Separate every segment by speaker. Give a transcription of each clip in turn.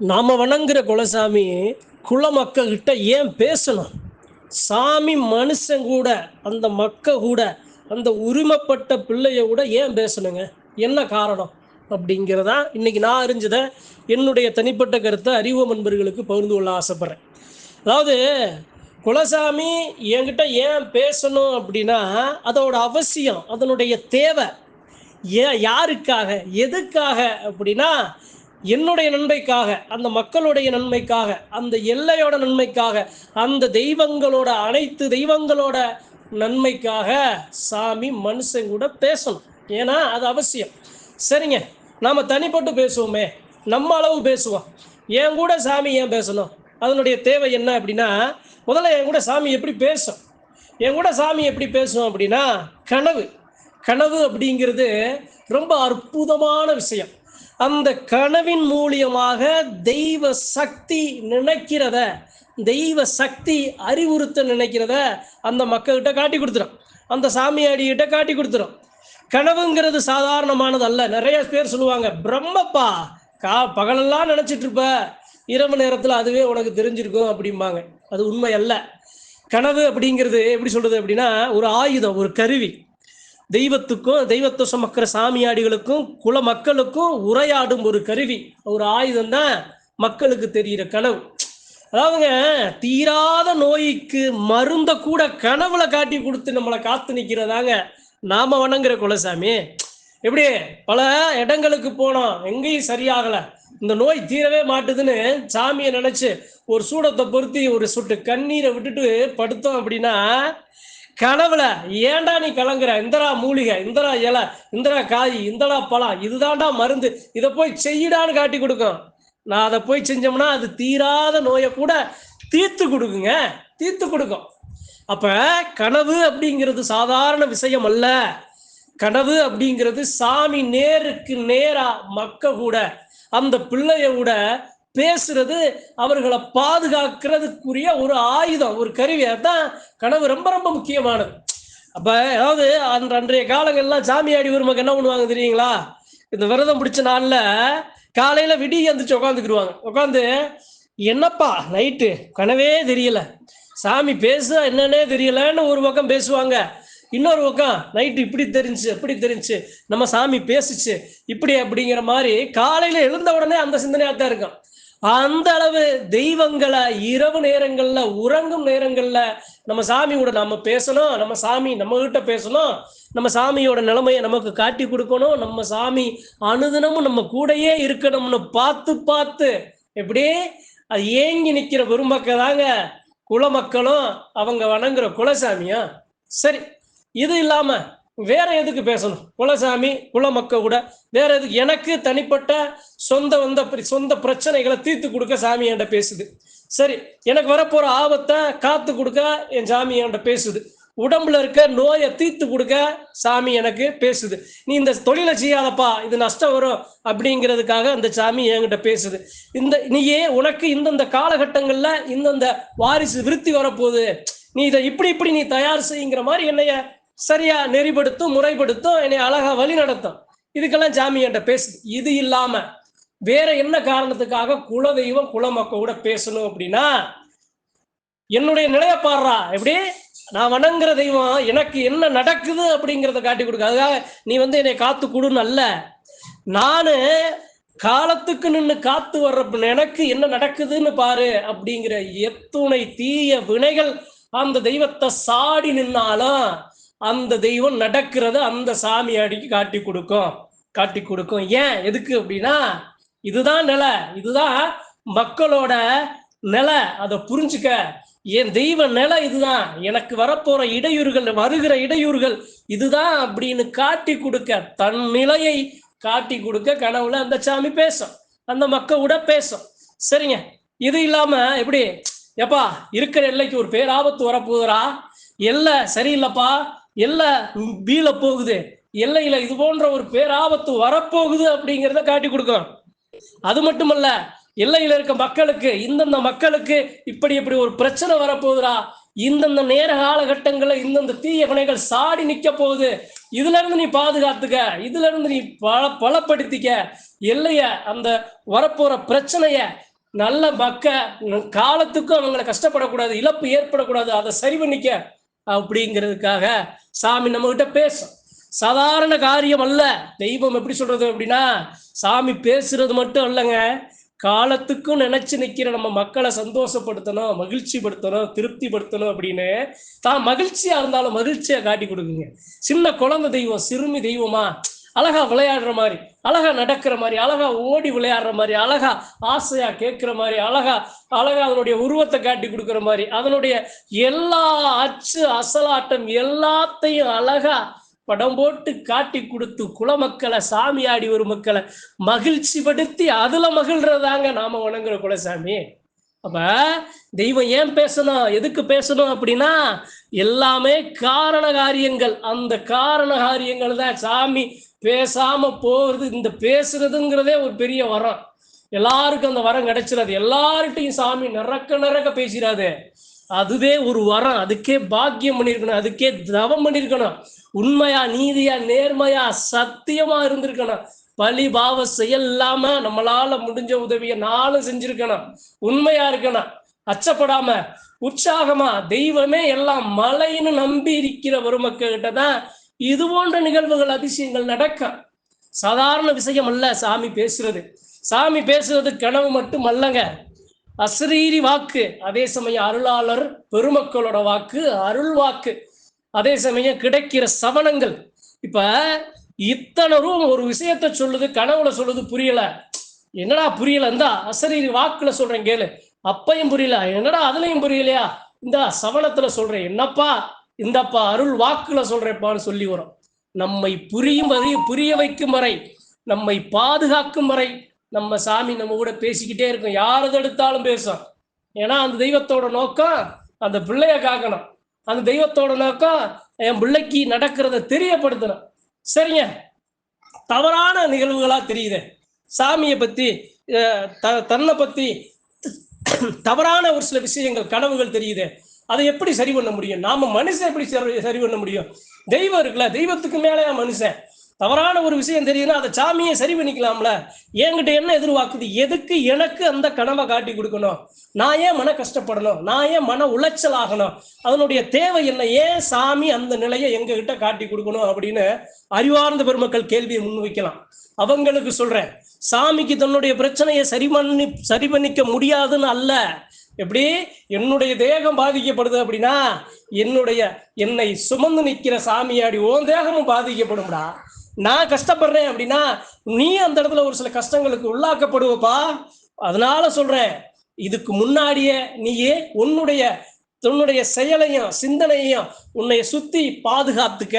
Speaker 1: நாம வணங்குற குலசாமி குல மக்கள்கிட்ட ஏன் பேசணும்? சாமி மனுஷன் கூட அந்த மக்க கூட அந்த உரிமைப்பட்ட பிள்ளைய கூட ஏன் பேசணுங்க? என்ன காரணம்? அப்படிங்கிறதா இன்னைக்கு நான் அறிஞ்சதை என்னுடைய தனிப்பட்ட கருத்தை அறிவு நண்பர்களுக்கு பகிர்ந்து கொள்ள ஆசைப்பட்றேன். அதாவது குலசாமி என்கிட்ட ஏன் பேசணும் அப்படின்னா அதோட அவசியம் அதனுடைய தேவை. ஏன் யாருக்காக எதுக்காக அப்படின்னா என்னுடைய நன்மைக்காக அந்த மக்களுடைய நன்மைக்காக அந்த எல்லையோட நன்மைக்காக அந்த தெய்வங்களோட அனைத்து தெய்வங்களோட நன்மைக்காக சாமி மனுஷன் கூட பேசணும். ஏன்னா அது அவசியம். சரிங்க. நாம் தனிப்பட்டு பேசுவோமே. நம்ம அளவு பேசுவோம். என் கூட சாமி ஏன் பேசணும்? அதனுடைய தேவை என்ன அப்படின்னா முதல்ல என் கூட சாமி எப்படி பேசும்? என் கூட சாமி எப்படி பேசும் அப்படின்னா கனவு. கனவு அப்படிங்கிறது ரொம்ப அற்புதமான விஷயம். அந்த கனவின் மூலியமாக தெய்வ சக்தி நினைக்கிறத தெய்வ சக்தி அறிவுறுத்த நினைக்கிறத அந்த மக்கள்கிட்ட காட்டி கொடுத்துரும். அந்த சாமியாடிகிட்ட காட்டி கொடுத்துரும். கனவுங்கிறது சாதாரணமானது அல்ல. நிறைய பேர் சொல்லுவாங்க பிரம்மப்பா கா பகலெல்லாம் நினச்சிட்டு இருப்ப இரவு நேரத்தில் அதுவே உனக்கு தெரிஞ்சிருக்கும் அப்படிம்பாங்க. அது உண்மை அல்ல. கனவு அப்படிங்கிறது எப்படி சொல்றது அப்படின்னா ஒரு ஆயுதம் ஒரு கருவி. தெய்வத்துக்கும் தெய்வத்தை சுமக்கிற சாமியாடிகளுக்கும் குல மக்களுக்கும் உரையாடும் ஒரு கருவி. ஒரு ஆயுதம் தான் மக்களுக்கு தெரிகிற கனவு. அதாவதுங்க தீராத நோய்க்கு மருந்த கூட கனவுல காட்டி கொடுத்து நம்மளை காத்து நிற்கிறதாங்க நாம வணங்குற குலசாமி. எப்படி? பல இடங்களுக்கு போனோம் எங்கேயும் சரியாகலை. இந்த நோய் தீரவே மாட்டுதுன்னு சாமியை நினைச்சு ஒரு சூடத்தை பொருத்தி ஒரு சொட்டு கண்ணீரை விட்டுட்டு படுத்தோம் அப்படின்னா கனவுல ஏண்டா நீ கலங்குற இந்தரா மூலிகை இந்தரா இலை இந்தரா காய் இந்தடா பழம் இதுதான்டா மருந்து. இதை போய் செய்யிடான்னு காட்டி கொடுக்கும். நான் அதை போய் செஞ்சோம்னா அது தீராத நோயை கூட தீர்த்து கொடுக்குங்க. தீர்த்து கொடுக்கும். அப்ப கனவு அப்படிங்கிறது சாதாரண விஷயம் அல்ல. கனவு அப்படிங்கிறது சாமி நேருக்கு நேரா மக்க கூட அந்த பிள்ளைய கூட பேசுறது அவர்களை பாதுகாக்கிறதுக்குரிய ஒரு ஆயுதம் ஒரு கருவி. அதுதான் கனவு ரொம்ப ரொம்ப முக்கியமானது. அப்ப அதாவது அந்த அன்றைய காலங்கள்லாம் சாமியாடி உரிமைக்கு என்ன பண்ணுவாங்க தெரியுங்களா? இந்த விரதம் பிடிச்ச நாள்ல காலையில விடிய எந்திரிச்சு உட்காந்துக்கிடுவாங்க உட்காந்து என்னப்பா நைட்டு கனவே தெரியல. சாமி பேச என்னன்னே தெரியலன்னு ஒரு பக்கம் பேசுவாங்க. இன்னொரு பக்கம் நைட்டு இப்படி தெரிஞ்சு அப்படி தெரிஞ்சு நம்ம சாமி பேசிச்சு இப்படி அப்படிங்கிற மாதிரி காலையில எழுந்த உடனே அந்த சிந்தனையாக தான் இருக்கும். அந்த அளவு தெய்வங்களை இரவு நேரங்கள்ல உறங்கும் நேரங்கள்ல நம்ம சாமியோட நம்ம பேசணும். நம்ம சாமி நம்ம கிட்ட பேசணும். நம்ம சாமியோட நிலைமையை நமக்கு காட்டி கொடுக்கணும். நம்ம சாமி அனுதினமும் நம்ம கூடயே இருக்கணும்னு பார்த்து பார்த்து எப்படி? அது ஏங்கி நிக்கிற பெருமக்க தாங்க குலமக்களும் அவங்க வணங்குற குலசாமியா? சரி இது இல்லாம வேற எதுக்கு பேசணும்? குலசாமி மக்கள் கூட வேற எதுக்கு? எனக்கு தனிப்பட்ட சொந்த வந்த சொந்த பிரச்சனைகளை தீர்த்து கொடுக்க சாமி என்கிட்ட பேசுது. சரி எனக்கு வரப்போற ஆபத்தை காத்து கொடுக்க என் சாமி என்கிட்ட பேசுது. உடம்புல இருக்க நோயை தீர்த்து கொடுக்க சாமி எனக்கு பேசுது. நீ இந்த தொழிலை செய்யாதப்பா இது நஷ்டம் வரும் அப்படிங்கிறதுக்காக அந்த சாமி என்கிட்ட பேசுது. இந்த நீயே உனக்கு இந்தந்த காலகட்டங்களில் இந்தந்த வாரிசு விருத்தி வரப்போகுது. நீ இதை இப்படி இப்படி நீ தயார் செய்யுங்கிற மாதிரி என்னைய சரியா நெறிப்படுத்தும் முறைப்படுத்தும் என்னை அழகா வழி நடத்தும். இதுக்கெல்லாம் ஜாமி என்கிட்ட பேசுது இது இல்லாம வேற என்ன காரணத்துக்காக குல தெய்வம் குல மக்களோட பேசணும் அப்படின்னா என்னுடைய நிலைய பாடுறா எப்படி? நான் வணங்குற தெய்வம் எனக்கு என்ன நடக்குது அப்படிங்கிறத காட்டி கொடுக்க. அதுக்காக நீ வந்து என்னை காத்து கொடுன்னு அல்ல. நானு காலத்துக்கு நின்று காத்து வர்ற எனக்கு என்ன நடக்குதுன்னு பாரு அப்படிங்கிற எத்துணை தீய வினைகள் அந்த தெய்வத்தை சாடி நின்னாலும் அந்த தெய்வம் நடக்கிறத அந்த சாமி அடிக்கு காட்டி கொடுக்கும். காட்டி கொடுக்கும். ஏன்? எதுக்கு அப்படின்னா இதுதான் நிலை. இதுதான் மக்களோட நிலை. அதை புரிஞ்சுக்க. என் தெய்வ நிலை இதுதான். எனக்கு வரப்போற இடையூறுகள் வருகிற இடையூறுகள் இதுதான் அப்படின்னு காட்டி கொடுக்க தன் நிலையை காட்டி கொடுக்க கனவுல அந்த சாமி பேசும். அந்த மக்களோட பேசும். சரிங்க. இது இல்லாம எப்படி? எப்பா இருக்கிற எல்லைக்கு ஒரு பேராபத்து வரப்போகுதுரா எல்லை சரியில்லைப்பா. எல்லை வீல போகுது எல்லையில இது போன்ற ஒரு பேராபத்து வரப்போகுது அப்படிங்கிறத காட்டி கொடுக்கும். அது மட்டுமல்ல எல்லையில இருக்க மக்களுக்கு இந்தந்த மக்களுக்கு இப்படி இப்படி ஒரு பிரச்சனை வரப்போகுதுடா. இந்தந்த நேர காலகட்டங்கள்ல இந்தந்த தீய வினைகள் சாடி நிக்க போகுது. இதுல இருந்து நீ பாதுகாத்துக்க இதுல இருந்து நீ பல பலப்படுத்திக்க. எல்லைய அந்த வரப்போற பிரச்சனைய நல்ல மக்க காலத்துக்கும் அவங்கள கஷ்டப்படக்கூடாது இழப்பு ஏற்படக்கூடாது அதை சரி பண்ணிக்க. அப்படிங்கிறதுக்காக சாமி நம்ம கிட்ட பேசும். சாதாரண காரியம் அல்ல. தெய்வம் எப்படி சொல்றது அப்படின்னா சாமி பேசுறது மட்டும் இல்லைங்க காலத்துக்கும் நினைச்சு நிக்கிற நம்ம மக்களை சந்தோஷப்படுத்தணும் மகிழ்ச்சிப்படுத்தணும் திருப்திப்படுத்தணும் அப்படின்னு தான் மகிழ்ச்சியா இருந்தாலும் மகிழ்ச்சியா காட்டி கொடுக்குங்க. சின்ன குழந்தை தெய்வம் சிறுமி தெய்வமா அழகா விளையாடுற மாதிரி அழகா நடக்கிற மாதிரி அழகா ஓடி விளையாடுற மாதிரி அழகா ஆசையா கேட்கிற மாதிரி அழகா அழகா அதனுடைய உருவத்தை காட்டி கொடுக்குற மாதிரி அதனுடைய எல்லா அச்சு அசலாட்டம் எல்லாத்தையும் அழகா படம் போட்டு காட்டி கொடுத்து குலமக்களை சாமியாடி ஒரு மக்களை மகிழ்ச்சி படுத்தி அதுல மகிழ்றதாங்க நாம வணங்குற குலசாமி. அப்ப தெய்வம் ஏன் பேசணும் எதுக்கு பேசணும் அப்படின்னா எல்லாமே காரண காரியங்கள் அந்த காரண காரியங்கள் தான் சாமி பேசாம போறது இந்த பேசுறதுங்கிறதே ஒரு பெரிய வரம். எல்லாருக்கும் அந்த வரம் கிடைச்சிடாது எல்லார்கிட்டையும் சாமி நிறக்க நிறக்க பேசிடாது அதுவே ஒரு வரம். அதுக்கே பாக்கியம் பண்ணியிருக்கணும் அதுக்கே தவம் பண்ணியிருக்கணும் உண்மையா நீதியா நேர்மையா சத்தியமா இருந்திருக்கணும். பழி பாவ செயல் இல்லாம நம்மளால முடிஞ்ச உதவியை நாளும் செஞ்சிருக்கணும். உண்மையா இருக்கணும். அச்சப்படாம உற்சாகமா தெய்வமே எல்லாம் மலைன்னு நம்பி இருக்கிற ஒரு மக்கள்கிட்ட தான் இது போன்ற நிகழ்வுகள் அதிசயங்கள் நடக்கும் சாதாரண விஷயம் அல்ல சாமி பேசுறது. சாமி பேசுறது கனவு மட்டும் அல்லங்க அசரீரி வாக்கு அதே சமயம் அருளாளர் பெருமக்களோட வாக்கு அருள் வாக்கு. அதே சமயம் கிடைக்கிற சவனங்கள் இப்ப இத்தனரும் ஒரு விஷயத்த சொல்லுது கனவுல சொல்லுது புரியல. என்னடா புரியல? இந்தா அசரீரி வாக்குல சொல்றேன் கேளு. அப்பையும் புரியல. என்னடா அதுலயும் புரியலையா? இந்த சவனத்துல சொல்றேன். என்னப்பா? இந்தப்பா அருள் வாக்குல சொல்றேன்ப்பான்னு சொல்லி வரும். நம்மை புரியும் வரை புரிய வைக்கும் வரை நம்மை பாதுகாக்கும் வரை நம்ம சாமி நம்ம கூட பேசிக்கிட்டே இருக்கும். யார் எடுத்தாலும் பேசும். ஏன்னா அந்த தெய்வத்தோட நோக்கம் அந்த பிள்ளைய காக்கணும். அந்த தெய்வத்தோட நோக்கம் என் பிள்ளைக்கு நடக்கிறத தெரியப்படுத்தணும். சரிங்க. தவறான நிகழ்வுகளா தெரியுது. சாமியை பத்தி த- தன்னை பத்தி தவறான ஒரு சில விஷயங்கள் கனவுகள் தெரியுது. அதை எப்படி சரி பண்ண முடியும்? நாம மனுஷன் எப்படி சரி சரி பண்ண முடியும்? தெய்வம் இருக்குல்ல தெய்வத்துக்கு மேலேயா மனுஷன்? தவறான ஒரு விஷயம் தெரியுதுன்னா அதை சாமியை சரி பண்ணிக்கலாம்ல. என்கிட்ட என்ன எதிர்பார்க்குது? எதுக்கு எனக்கு அந்த கனவை காட்டி கொடுக்கணும்? நான் ஏன் மன கஷ்டப்படணும்? நான் ஏன் மன உளைச்சல் ஆகணும்? அதனுடைய தேவை என்ன? ஏன் சாமி அந்த நிலையை எங்க கிட்ட காட்டி கொடுக்கணும் அப்படின்னு அறிவார்ந்த பெருமக்கள் கேள்வியை முன்வைக்கலாம். அவங்களுக்கு சொல்றேன். சாமிக்கு தன்னுடைய பிரச்சனையை சரி பண்ணி சரி பண்ணிக்க முடியாதுன்னு அல்ல. எப்படி? என்னுடைய தேகம் பாதிக்கப்படுது அப்படின்னா என்னுடைய என்னை சுமந்து நிற்கிற சாமியாடி உன் தேகமும் பாதிக்கப்படும்டா. நான் கஷ்டப்படுறேன் அப்படின்னா நீ அந்த இடத்துல ஒரு சில கஷ்டங்களுக்கு உள்ளாக்கப்படுவப்பா. அதனால சொல்றேன் இதுக்கு முன்னாடியே நீயே உன்னுடைய உன்னுடைய செயலையும் சிந்தனையும் உன்னை சுத்தி பாதுகாத்துக்க.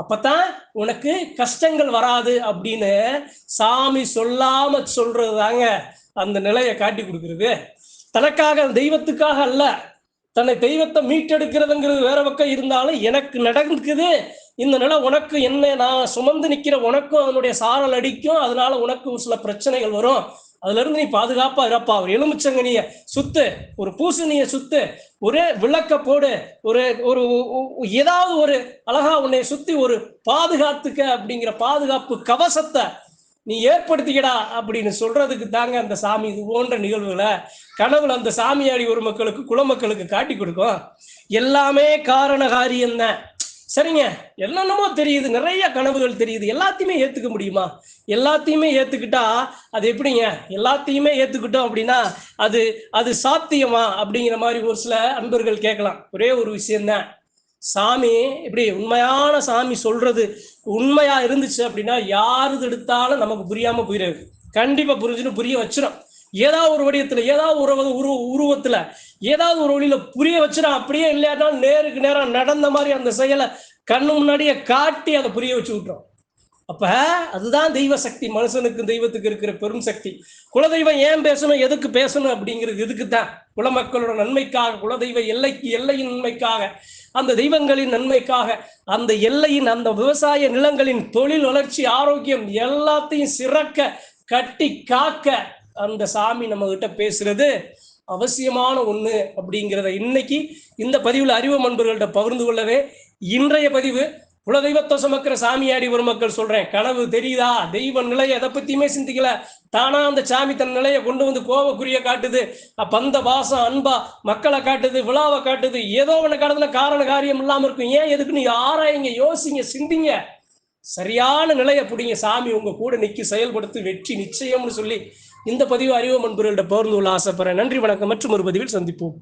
Speaker 1: அப்பதான் உனக்கு கஷ்டங்கள் வராது அப்படின்னு சாமி சொல்லாம சொல்றது தாங்க அந்த நிலையை காட்டி கொடுக்குறது. தனக்காக தெய்வத்துக்காக அல்ல. தன்னை தெய்வத்தை மீட்டெடுக்கிறதுங்கிறது வேற பக்கம் இருந்தாலும் எனக்கு நடக்குது. இந்த நிலை உனக்கு என்ன நான் சுமந்து நிக்கிற உனக்கும் அதனுடைய சாரல் அடிக்கும். அதனால உனக்கு ஒரு சில பிரச்சனைகள் வரும். அதுல இருந்து நீ பாதுகாப்பா இருப்பா. ஒரு எலுமிச்சங்கனிய சுத்து ஒரு பூசணிய சுத்து ஒரே விளக்க போடு ஒரு ஒரு ஏதாவது ஒரு அழகா உன்னை சுத்தி ஒரு பாதுகாத்துக்க அப்படிங்கிற பாதுகாப்பு கவசத்தை நீ ஏற்படுத்திக்கடா அப்படின்னு சொல்றதுக்கு தாங்க அந்த சாமி இது போன்ற நிகழ்வுகளை கனவுல அந்த சாமியாடி ஒரு மக்களுக்கு குலமக்களுக்கு காட்டி கொடுக்கும். எல்லாமே காரண காரியம்தான் சரிங்க. என்னென்னமோ தெரியுது. நிறைய கனவுகள் தெரியுது. எல்லாத்தையுமே ஏற்றுக்க முடியுமா? எல்லாத்தையுமே ஏற்றுக்கிட்டா அது எப்படிங்க? எல்லாத்தையுமே ஏற்றுக்கிட்டோம் அப்படின்னா அது அது சாத்தியமா? அப்படிங்கிற மாதிரி ஒரு சில அன்பர்கள் கேட்கலாம். ஒரே ஒரு விஷயம்தான். சாமி இப்படி உண்மையான சாமி சொல்றது உண்மையா இருந்துச்சு அப்படின்னா யாரு எடுத்தாலும் நமக்கு புரியாம போயிடாது கண்டிப்பா புரிஞ்சுன்னு புரிய வச்சிடும் ஏதாவது ஒரு வடிவத்துல ஏதாவது ஒரு உருவ உருவத்துல ஏதாவது ஒரு வழியில புரிய வச்சிடும் அப்படியே இல்லையாட்டாலும் நேருக்கு நேரம் நடந்த மாதிரி அந்த செயலை கண்ணு முன்னாடியே காட்டி அதை புரிய வச்சு விட்டுரும். அப்ப அதுதான் தெய்வ சக்தி மனுஷனுக்கு தெய்வத்துக்கு இருக்கிற பெரும் சக்தி. குலதெய்வம் ஏன் பேசணும் எதுக்கு பேசணும் அப்படிங்கிறது இதுக்கு தான் குலமக்களோட நன்மைக்காக குலதெய்வ எல்லைக்கு எல்லையின் நன்மைக்காக அந்த தெய்வங்களின் நன்மைக்காக அந்த எல்லையின் அந்த விவசாய நிலங்களின் தொழில் வளர்ச்சி ஆரோக்கியம் எல்லாத்தையும் சிறக்க கட்டி காக்க அந்த சாமி நம்ம கிட்ட பேசுறது அவசியமான ஒண்ணு அப்படிங்கிறத இன்னைக்கு இந்த பதிவில் அறிவு நண்பர்கள்ட்ட பகிர்ந்து கொள்ளவே இன்றைய பதிவு குலதெய்வத்தை சுமக்கிற சாமியாடி ஒரு மக்கள் சொல்றேன் கனவு தெரியுதா? தெய்வ நிலையை எதை பத்தியுமே சிந்திக்கல. தானா அந்த சாமி தன் நிலையை கொண்டு வந்து கோவக்குரிய காட்டுது. பந்த பாசம் அன்பா மக்களை காட்டுது விழாவை காட்டுது. ஏதோ ஒண்ணு காட்டுதுல காரண காரியம் இல்லாம இருக்கும். ஏன் எதுக்குன்னு யாராயிங்க யோசிங்க சிந்திங்க. சரியான நிலையை பிடிங்க. சாமி உங்க கூட நிக்கி செயல்படுத்தி வெற்றி நிச்சயம்னு சொல்லி இந்த பதிவு அறிவு நண்பர்கள்ட்ட பகிர்ந்து கொள்ள ஆசைப்படுறேன். நன்றி வணக்கம். மற்றும் ஒரு பதிவில் சந்திப்போம்.